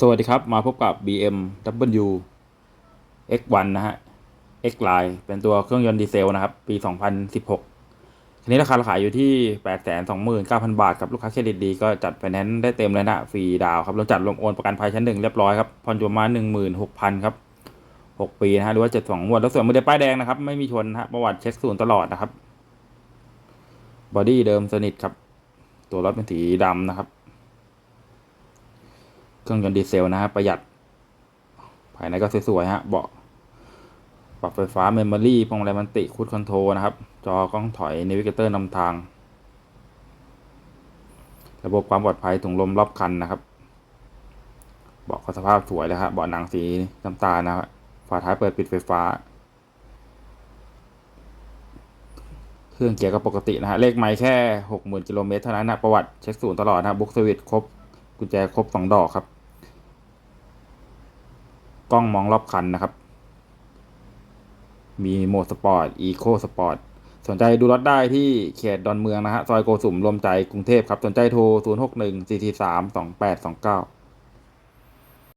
สวัสดีครับ มาพบกับ BMW X1 นะฮะ X Line เป็นตัวเครื่องยนต์ดีเซลนะครับ ปี 2016ทีนี้ราคาขายอยู่ที่ 829,000 บาทครับลูกค้าเครดิตดีก็จัดไฟแนนซ์ได้เต็มเลยนะ ฟรีดาวครับเราจัดรวมโอนประกันภัยชั้นหนึ่งเรียบร้อยครับ ผ่อนอยู่ประมา 16,000 ครับ 6 ปีนะฮะ หรือว่า 72งวด แล้วส่วนมือเดป้ายแดงนะครับ ไม่มีชนนะฮะ ประวัติเช็คศูนย์ตลอดนะครับ บอดี้เดิมสนิทครับ ตัวรถเป็นสีดำนะครับ เครื่องยนต์ดีเซลนะฮะประหยัด ภายในก็สวยๆฮะเบาะปรับไฟฟ้าเมมโมรี่พวงมาลัยมันติคูดคอนโทรนะครับ จอกล้องถอยน a วิเกเตอร์นำทาง ระบบความปลอดภัยถุงลมรอบคันนะครับเบาะก็สภาพสวยเลยครับเบาะหนังสีน้ำตาลนะครับฝาท้ายเปิดปิดไฟฟ้า เครื่องเกียร์ก็ปกตินะฮะ เลขไม้แค่หกหมื่นกิโลเมตรเท่านั้นนะประวัติเช็คศูนย์ตลอดนะบุ๊กสวิตครบ กุญแจครบสองดอกครับ ล้องมองรอบคันนะครับ มีโหมดสปอร์ต อีโคสปอร์ต สนใจดูรถได้ที่เขตดอนเมืองนะฮะ ซอยโกสุมรวมใจกรุงเทพครับ สนใจโทร 0 6 1 4 4 3 2 8 2 9